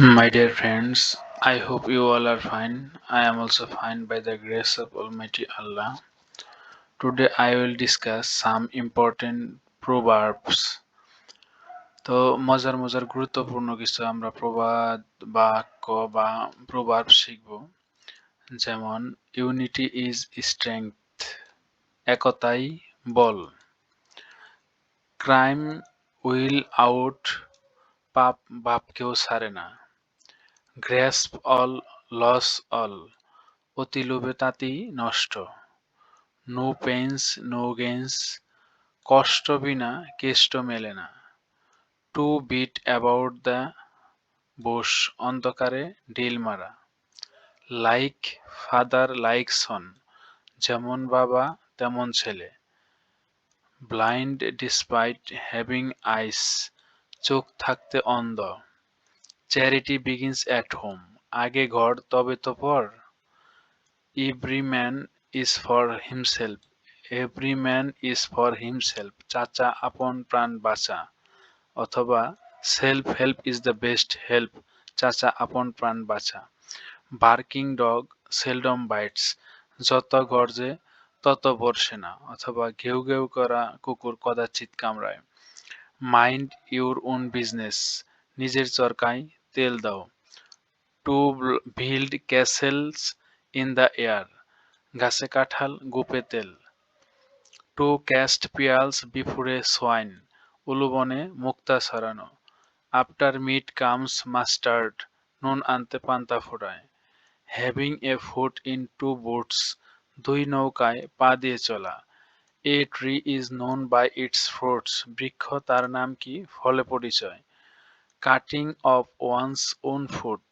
My dear friends, I hope you all are fine. I am also fine by the grace of Almighty Allah. Today I will discuss some important proverbs. তো মজার মজার গুরুত্বপূর্ণ কিছু আমরা প্রবাদ বাক্য বা প্রভাব শিখব যেমন ইউনিটি ইজ স্ট্রেংথ একতাই বল ক্রাইম উইল আউট পাপ বাপকেও ছাড়ে না গ্র্যাস্প অল, লস অল, অতি লোভে তাঁতি নষ্ট। নো পেন্স, নো গেন্স কষ্ট বিনা কেষ্ট মেলে না। To beat about the bush, অন্ধকারে ডিল মারা। লাইক ফাদার লাইক সন, যেমন বাবা তেমন ছেলে। ব্লাইন্ড ডিসপাইট হ্যাভিং আইস, চোখ থাকতে অন্ধ। চ্যারিটি বিগিনস অ্যাট হোম আগে ঘর, তবে তো পর। Every man is for himself every man is for himself চাচা, আপন, প্রাণ বাঁচা অথবা self help is the best help চাচা, আপন, প্রাণ বাঁচা বার্কিং ডগ সেলডম বাইটস যত গর্জে, তত বর্ষে না। অথবা ঘেউ ঘেউ করা কুকুর কদাচিৎ কামড়ায়। মাইন্ড ইউর ওন বিজনেস নিজের চরকায় তেল দাও। To build castles in the air. গাছে কাঁঠাল, গোপে তেল। To cast pearls before swine. উলুবনে মুক্তা ছড়ানো। After meat comes mustard. নুন আনতে পান্তা ফোড়ায় having a foot in two boots. দুই নৌকায় পা দিয়ে চলা। A tree is known by its fruits. বৃক্ষ তার নাম কি? ফলে পরিচয়। Cutting of one's own foot,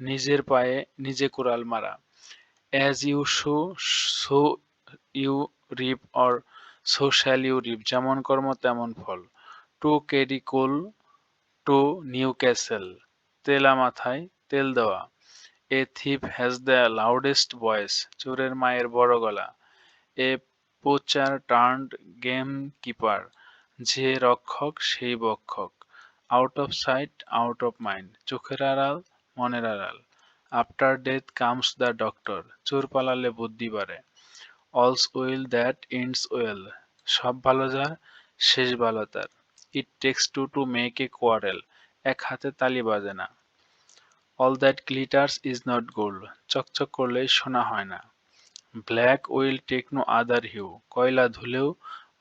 নিজের পায়ে নিজে কুড়াল মারা। As you sow so you reap or so shall you reap, যেমন কর্ম তেমন ফল। To carry coal to Newcastle, তেলা মাথায় তেল দেওয়া। A thief has the loudest voice, চোরের মায়ের বড় গলা। A poacher turned game keeper, যে রক্ষক সেই বক্ষক। Out of sight out of mind চোখের আড়াল, মনের আড়াল। After death comes the doctor চোর পালালে বুদ্ধি বাড়ে। অলস উইল দ্যাট ইন্ডস ওয়েল সব ভালো যার শেষ ভালো তার। It takes two to make a quarrel এক হাতে তালি বাজে না। All that glitters is not gold চকচক করলেই শোনা হয় না। Black will take no other hue কয়লা ধুলেও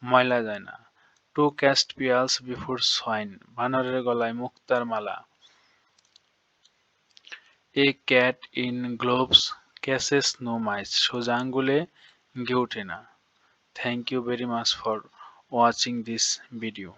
ময়লা যায় না। To cast pearls before swine, বানরের গলায় মুক্তার মালা। A cat in gloves, catches no mice, সোজা আঙ্গুলে গেউটে না। Thank you very much for watching this video.